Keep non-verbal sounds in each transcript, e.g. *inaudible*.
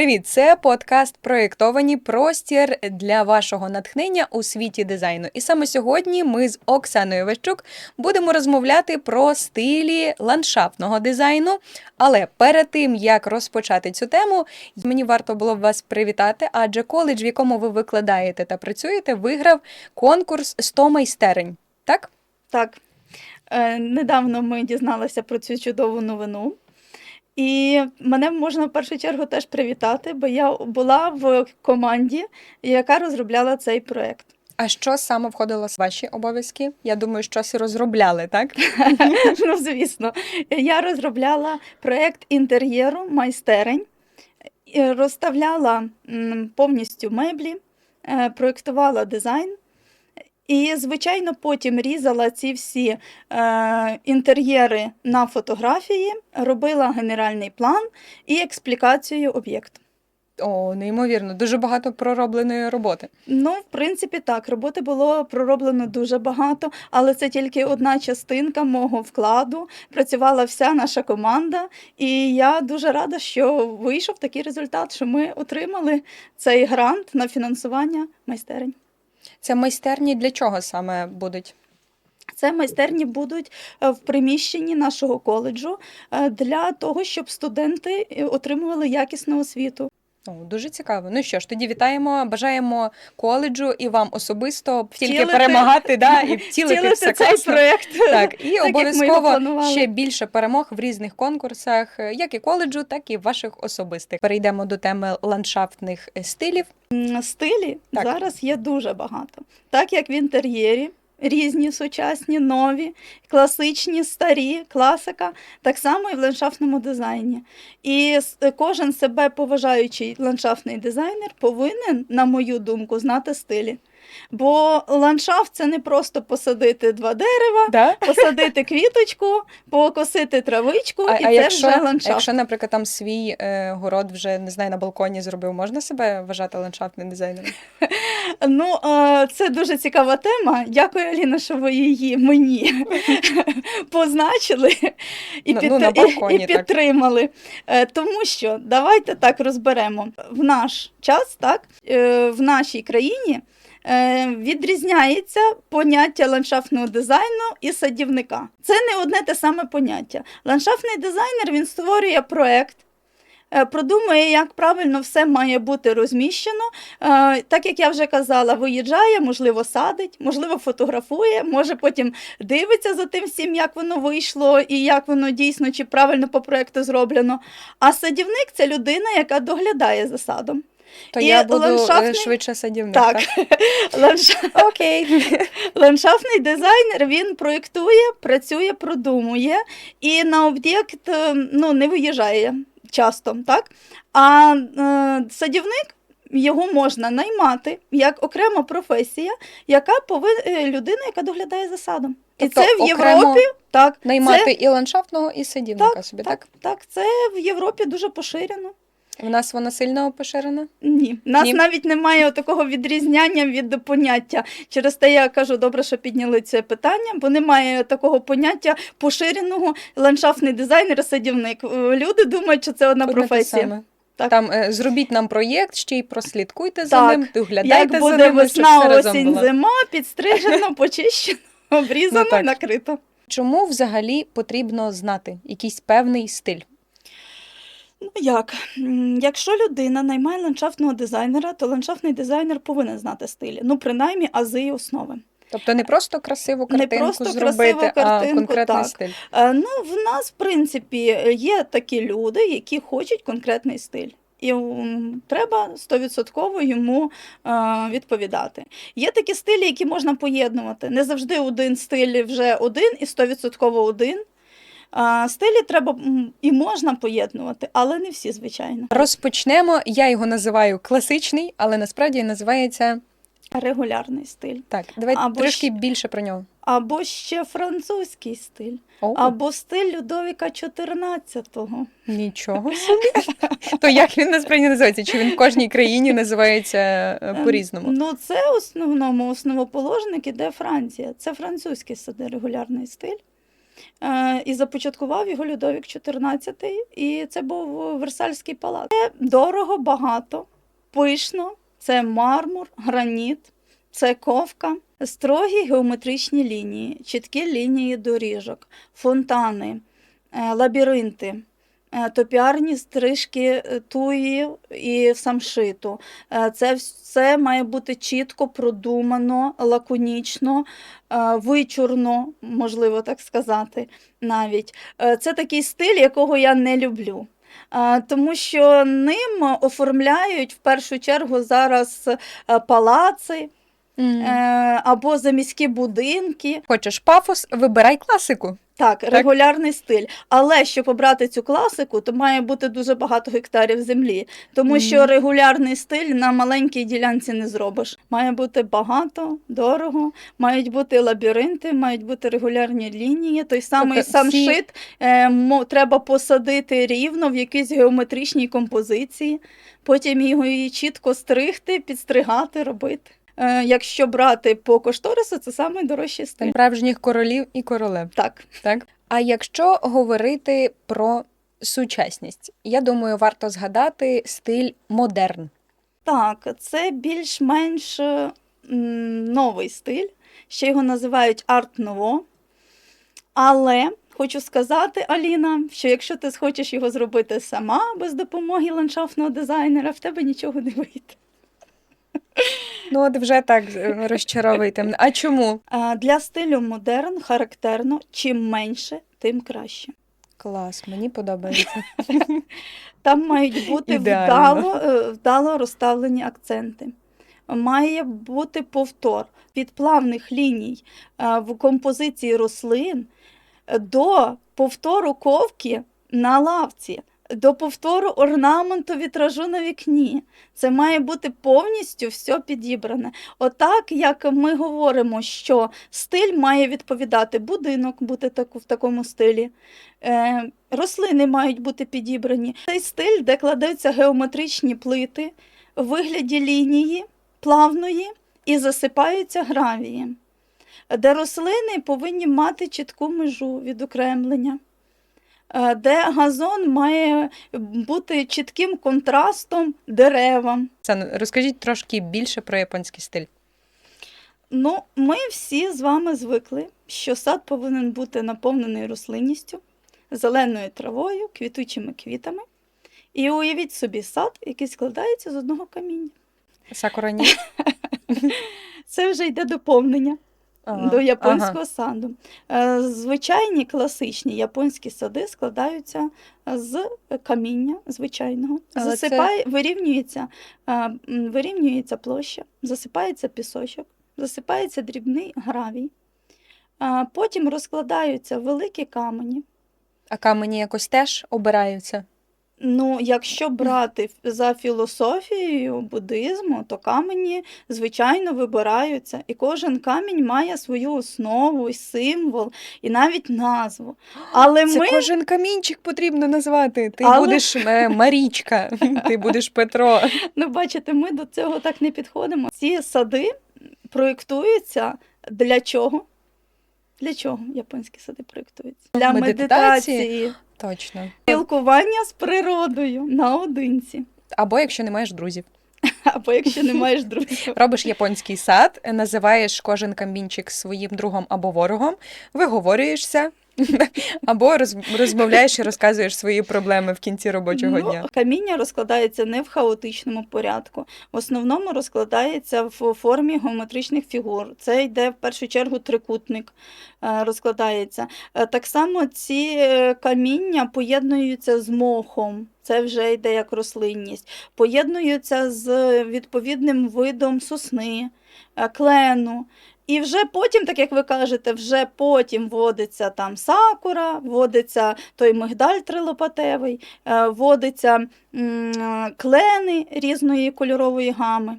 Привіт! Це подкаст Проєктовані простір для вашого натхнення у світі дизайну. І саме сьогодні ми з Оксаною Вещук будемо розмовляти про стилі ландшафтного дизайну. Але перед тим як розпочати цю тему, мені варто було б вас привітати, адже коледж, в якому ви викладаєте та працюєте, виграв конкурс 100 майстерень. Так? Так, е, недавно ми дізналися про цю чудову новину. І мене можна в першу чергу теж привітати, бо я була в команді, яка розробляла цей проект. А що саме входило в ваші обов'язки? Я думаю, щось розробляли, так? *laughs* Ну, звісно, я розробляла проект інтер'єру майстерень, розставляла повністю меблі, е, проєктувала дизайн. І, звичайно, потім різала ці всі е, інтер'єри на фотографії, робила генеральний план і експлікацію об'єкту. О, неймовірно, дуже багато проробленої роботи. Ну, в принципі, так, роботи було пророблено дуже багато, але це тільки одна частинка мого вкладу. Працювала вся наша команда, і я дуже рада, що вийшов такий результат, що ми отримали цей грант на фінансування майстерень. Це майстерні для чого саме будуть? Це майстерні будуть е, в приміщенні нашого коледжу е, для того, щоб студенти е, отримували якісну освіту. О, дуже цікаво. Ну що ж, тоді вітаємо, бажаємо коледжу і вам особисто тільки Втілити- перемагати, да, і *laughs* втілити Втілити все цей класно. проект. Так, і *laughs* його обов'язково ще більше перемог в різних конкурсах, як і коледжу, так і ваших особистих. Перейдемо до теми ландшафтних стилів. Стилі Так. зараз є дуже багато. Так як в інтер'єрі, різні сучасні, нові, класичні, старі, класика, так само і в ландшафтному дизайні. І кожен себе поважаючий ландшафтний дизайнер повинен, на мою думку, знати стилі. Бо ландшафт це не просто посадити два дерева, Да? *laughs* посадити квіточку, покосити травичку, А, і а це якщо, вже ландшафт. якщо, наприклад, там свій е, город вже не знаю, на балконі зробив, можна себе вважати ландшафтним дизайнером? *laughs* Ну, е, це дуже цікава тема. Дякую, Аліна, що ви її мені *laughs* позначили і, Ну, підтр- ну, на балконі, і так. підтримали. Е, Тому що давайте так розберемо. В наш час, так, е, в нашій країні відрізняється поняття ландшафтного дизайну і садівника. Це не одне те саме поняття. Ландшафтний дизайнер він створює проект. е, Продумує, як правильно все має бути розміщено. Е, Так як я вже казала, виїжджає, можливо, садить, можливо, фотографує, може потім дивиться за тим всім, як воно вийшло і як воно дійсно чи правильно по проекту зроблено. А садівник це людина, яка доглядає за садом. То І я буду е, ландшафтний- швидше садівник. Так, *laughs* Ландш... Окей. *laughs* ландшафтний дизайнер він проєктує, працює, продумує і на об'єкт е, ну, не виїжджає часто. Так? А е, садівник його можна наймати як окрема професія, яка повин... е, людина, яка доглядає за садом. Тобто і це в Європі. Так, Наймати це, і ландшафтного, і садівника так, собі, так, так? так, це в Європі дуже поширено. В нас вона сильно поширена? Ні, у нас Ні. навіть немає такого відрізняння від поняття. Через те я кажу, добре, що підняли це питання, бо немає такого поняття поширеного ландшафтний дизайнер, садівник. Е, Люди думають, що це одна Одне те професія. саме. Так. Там е, зробіть нам проєкт, ще й прослідкуйте за Так. ним, доглядайте Як за буде ним, весна, осінь, було. зима, підстрижено, *laughs* почищено, обрізано, Ну, так. накрито. Чому взагалі потрібно знати якийсь певний стиль? Ну як? Якщо людина наймає ландшафтного дизайнера, то ландшафтний дизайнер повинен знати стилі. Ну, принаймні, ази і основи. Тобто не просто красиву Не просто зробити, красиву а картинку, конкретний так. стиль. Е, Ну, в нас, в принципі, є такі люди, які хочуть конкретний стиль. І треба 100% йому е, відповідати. Є такі стилі, які можна поєднувати. Не завжди один стиль вже один і 100% один. Стилі треба і можна поєднувати, але не всі, звичайно. Розпочнемо. Я його називаю класичний, але насправді називається Регулярний стиль. так. Давайте Або трішки ж- більше про нього. Або ще французький стиль, О, або стиль Людовіка XIV. нічого собі. То як він насправді називається? Чи він в кожній країні називається е, по-різному? Ну, це в основному основоположник іде Франція. Це французький регулярний стиль. Е, І започаткував його Людовік XIV, і це був Версальський палац. Це дорого, багато, пишно, це мармур, граніт, це ковка, строгі геометричні лінії, чіткі лінії доріжок, фонтани, е, лабіринти. Е, Топіарні стрижки е, туї і самшиту. Е, Це все має бути чітко продумано, лаконічно, вичурно, можливо так сказати, навіть. Це такий стиль, якого я не люблю. Тому що ним оформляють в першу чергу зараз палаци або заміські будинки. Хочеш пафос, вибирай класику. Так, регулярний стиль. Але щоб обрати цю класику, то має бути дуже багато гектарів землі, тому Мгм. що регулярний стиль на маленькій ділянці не зробиш. Має бути багато, дорого, мають бути лабіринти, мають бути регулярні лінії. Той самий Тобто самшит е, мо- треба посадити рівно в якійсь геометричній композиції, потім його її чітко стригти, підстригати, робити. Е, якщо брати по кошторису, це найдорожчий стиль. Справжніх королів і королев. Так. Так? А якщо говорити про сучасність, я думаю, варто згадати стиль модерн. Так, це більш-менш е, новий стиль, ще його називають арт-ново. Але хочу сказати, Аліна, що якщо ти схочеш його зробити сама без допомоги ландшафтного дизайнера, в тебе нічого не вийде. Ну, от вже так е, розчаровуєте мене. А чому? А Для стилю модерн характерно, чим менше, тим краще. Клас, мені подобається. *laughs* Там мають бути вдало, е, вдало розставлені акценти. Має бути повтор від плавних ліній е, в композиції рослин до повтору ковки на лавці, до повтору орнаменту вітражу на вікні. Це має бути повністю все підібране. Отак, як ми говоримо, що стиль має відповідати будинок, бути таку, в такому стилі. Е, рослини мають бути підібрані. Цей стиль, де кладуться геометричні плити в вигляді лінії плавної і засипаються гравієм, де рослини повинні мати чітку межу відокремлення. Е, Де газон має бути чітким контрастом деревам. Розкажіть трошки більше про японський стиль. Ну, ми всі з вами звикли, що сад повинен бути наповнений рослинністю, зеленою травою, квітучими квітами. І уявіть собі сад, який складається з одного каміння. Сакурані? *laughs* Це вже йде доповнення Ага, до японського ага. саду. Е, Звичайні класичні японські сади складаються з каміння звичайного. Але Засипає, вирівнюється, е, вирівнюється площа, засипається пісочок, засипається дрібний гравій. Потім розкладаються великі камені. А камені якось теж обираються. Ну, якщо брати за філософією буддизму, то камені, звичайно, вибираються, і кожен камінь має свою основу, і символ, і навіть назву. Але Це ми кожен камінчик потрібно назвати. Ти Але- будеш е, Марічка, *laughs* ти будеш Петро. ну, бачите, ми до цього так не підходимо. Ці сади проєктуються для чого? Для чого японські сади проєктуються? Для Медитації? медитації, Точно. спілкування з природою наодинці. Або якщо не маєш друзів. *laughs* Або якщо не маєш друзів. Робиш японський сад, називаєш кожен камінчик своїм другом або ворогом, виговорюєшся, або роз- розмовляєш і розказуєш свої проблеми в кінці робочого Ну, дня. Каміння розкладається не в хаотичному порядку. В основному розкладається в формі геометричних фігур. Це йде в першу чергу трикутник, е, розкладається. Е, Так само ці е, каміння поєднуються з мохом. Це вже йде як рослинність. Поєднуються з відповідним видом сосни, клену. І вже потім, так як ви кажете, вже потім вводиться там сакура, вводиться той мигдаль трилопатевий, е, вводиться клени різної кольорової гами.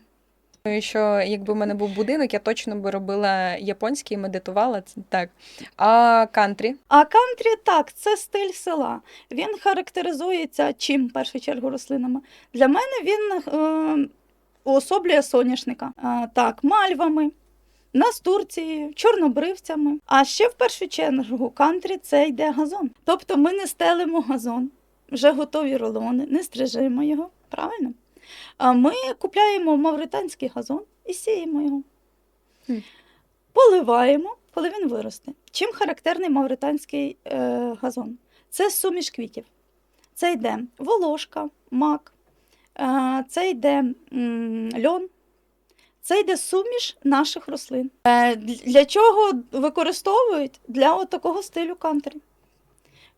Думаю, що якби в мене був будинок, я точно би робила японський, медитувала це так. А кантрі? А кантрі так, це стиль села. Він характеризується чим в першу чергу рослинами. Для мене він е, уособлює соняшника. Е, так, мальвами, настурцією, чорнобривцями. А ще в першу чергу кантрі це йде газон. Тобто ми не стелимо газон, вже готові рулони, не стрижемо його, правильно? А ми купляємо мавританський газон і сіємо його. Поливаємо, коли він виросте. Чим характерний мавританський е, газон? Це суміш квітів. Це йде волошка, мак, е, це йде м, льон, це йде суміш наших рослин. Е, Для чого використовують? Для от такого стилю кантрі.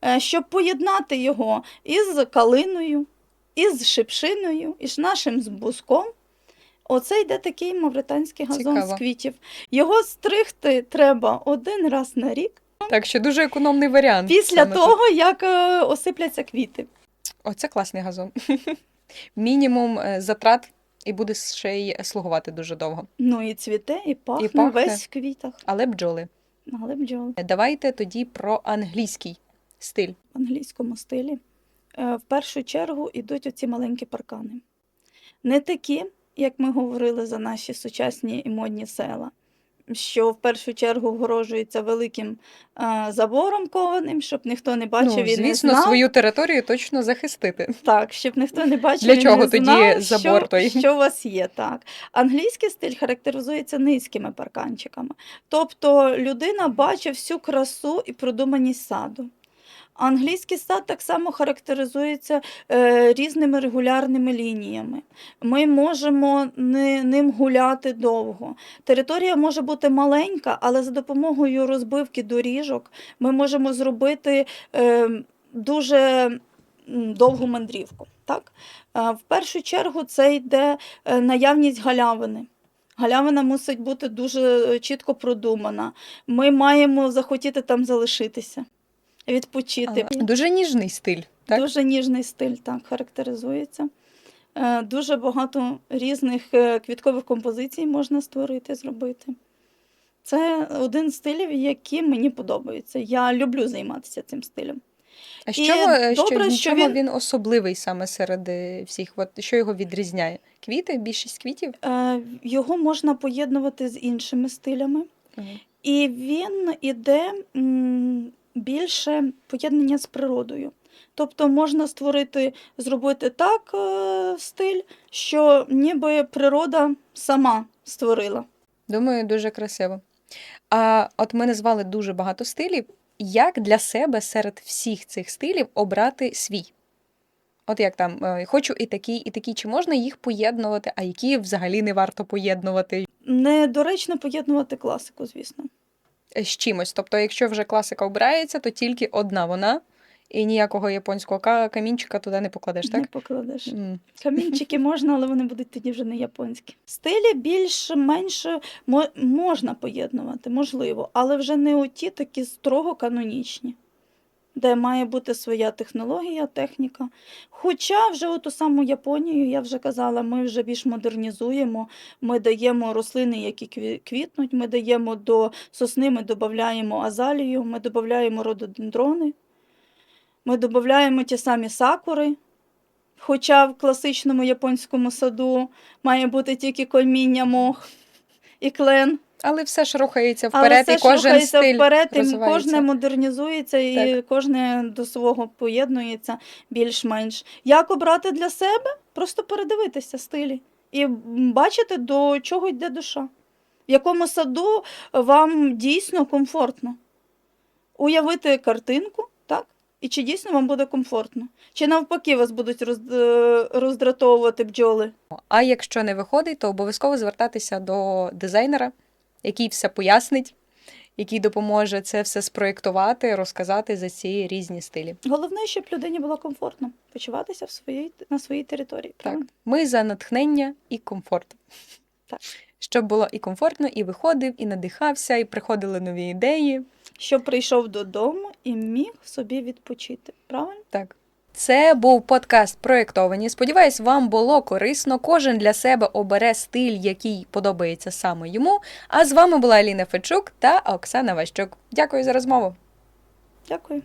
Е, Щоб поєднати його із калиною, із шипшиною, із нашим буском. Оце йде такий мавританський газон Цікаво. з квітів. Його стригти треба один раз на рік Так що дуже економний варіант. після саме тут. того, як е, осипляться квіти. Оце класний газон. *laughs* Мінімум затрат і буде ще й слугувати дуже довго. Ну і цвіте, і пахне, пахне. весь в квітах. Але бджоли. Але бджоли. Давайте тоді про англійський стиль. в англійському стилі, е, в першу чергу йдуть оці маленькі паркани. Не такі, як ми говорили за наші сучасні і модні села, що в першу чергу вгорожується великим е, забором кованим, щоб ніхто не бачив ну, і не звісно, знав. свою територію точно захистити. Так, щоб ніхто не бачив Для і чого не тоді знав, забор що, той? що у вас є. Так. Англійський стиль характеризується низькими парканчиками. Тобто людина бачить всю красу і продуманість саду. Англійський сад так само характеризується е, різними регулярними лініями. Ми можемо ни- ним гуляти довго. Територія може бути маленька, але за допомогою розбивки доріжок ми можемо зробити е, дуже довгу мандрівку. Так? Е, В першу чергу це йде е, наявність галявини. Галявина мусить бути дуже е, чітко продумана. Ми маємо захотіти там залишитися, відпочити. Дуже ніжний стиль. Так? Дуже ніжний стиль так характеризується. Е, Дуже багато різних е, квіткових композицій можна створити, зробити. Це один з стилів, які мені подобаються. Я люблю займатися цим стилем. А що, що, добре, що він- він... особливий саме серед е, всіх? От, що його відрізняє? Квіти, більшість квітів? Його можна поєднувати з іншими стилями. Мгм. І він іде більше поєднання з природою. Тобто можна створити, зробити так е, стиль, що ніби природа сама створила. Думаю, дуже красиво. А от ми назвали дуже багато стилів. Як для себе серед всіх цих стилів обрати свій? От як там, е, хочу і такий, і такий, чи можна їх поєднувати, а які взагалі не варто поєднувати Недоречно поєднувати класику, звісно. З чимось? Тобто, якщо вже класика обирається, то тільки одна вона, і ніякого японського камінчика туди не покладеш, так? Не покладеш. Mm. Камінчики можна, але вони будуть тоді вже не японські. Стилі більш-менш мо- можна поєднувати, можливо, але вже не оті такі строго канонічні, де має бути своя технологія, техніка. Хоча вже оту саму Японію, я вже казала, ми вже більш модернізуємо, ми даємо рослини, які квітнуть, ми даємо до сосни, ми додаємо азалію, ми додаємо рододендрони, ми додаємо ті самі сакури. Хоча в класичному японському саду має бути тільки коміння, мох і клен. Але все ж рухається Але вперед, все і ж кожен рухається стиль вперед, і розвивається. кожне модернізується, і кожне до свого поєднується більш-менш. Як обрати для себе? Просто передивитися стилі і бачити, до чого йде душа. В якому саду вам дійсно комфортно. Уявити картинку, так? І чи дійсно вам буде комфортно? Чи навпаки вас будуть роз- е, роздратовувати бджоли? А якщо не виходить, то обов'язково звертатися до дизайнера, який все пояснить, який допоможе це все спроєктувати, розказати за ці різні стилі. Головне, щоб людині було комфортно почуватися в своїй, на своїй території. Так, ми за натхнення і комфорт. Так. Щоб було і комфортно, і виходив, і надихався, і приходили нові ідеї. Щоб прийшов додому і міг собі відпочити. Правильно? Так. Це був подкаст Проєктовані. Сподіваюсь, вам було корисно. Кожен для себе обере стиль, який подобається саме йому. А з вами була Аліна Фечук та Оксана Ващук. Дякую за розмову. Дякую.